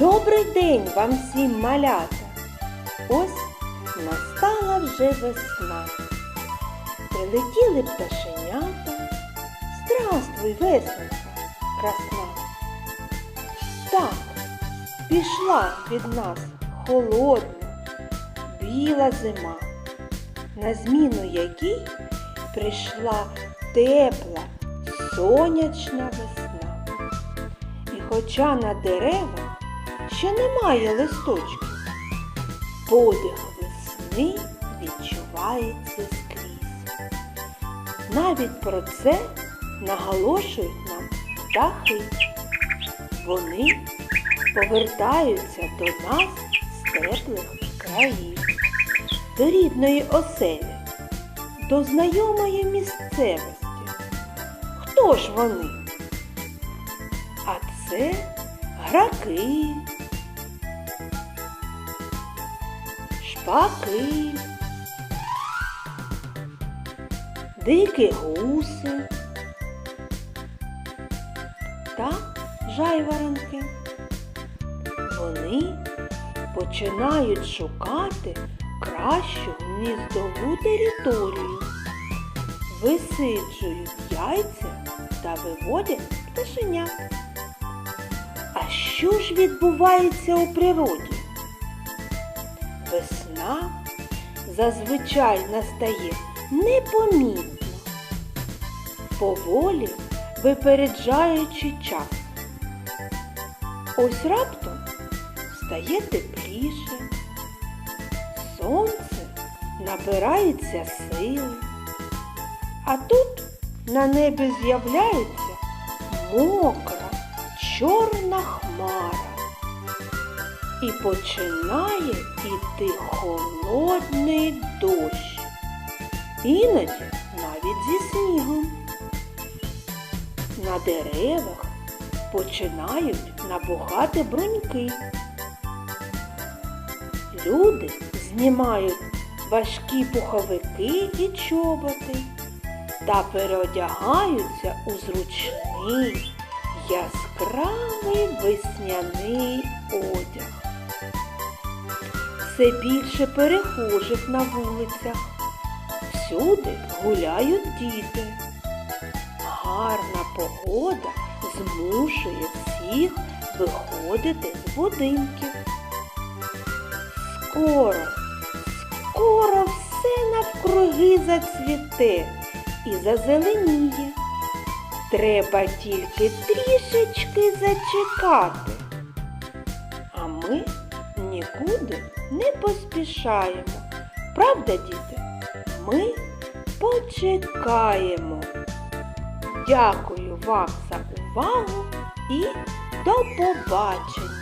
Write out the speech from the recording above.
Добрий день вам всім малята! Ось настала вже весна. Прилетіли пташенята. Здравствуй, весненька, красна. Так, пішла від нас холодна, біла зима, на зміну якій прийшла тепла, сонячна весна. І хоча на деревах ще немає листочків, подих весни відчувається скрізь. Навіть про це наголошують нам птахи. Вони повертаються до нас з теплих країв, до рідної оселі, до знайомої місцевості. Хто ж вони? А це граки, шпаки, дикі гуси та жайворонки. Вони починають шукати кращу гніздову територію, висиджують яйця та виводять пташенят. А що ж відбувається у природі? Весна зазвичай настає непомітно, поволі випереджаючи час. Ось раптом стає тепліше, сонце набирається сили, а тут на небі з'являється мокра, чорна хмара і починає іти холодний дощ, іноді навіть зі снігом. На деревах починають набухати бруньки. Люди знімають важкі пуховики і чоботи та переодягаються у зручний, яскравий весняний одяг. Все більше перехожих на вулицях. Всюди гуляють діти. Гарна погода змушує всіх виходити з будинків. Скоро, скоро все навкруги зацвіте і зазеленіє. Треба тільки трішечки зачекати. А ми нікуди не поспішаємо. Правда, діти? Ми почекаємо. Дякую вам за увагу і до побачення!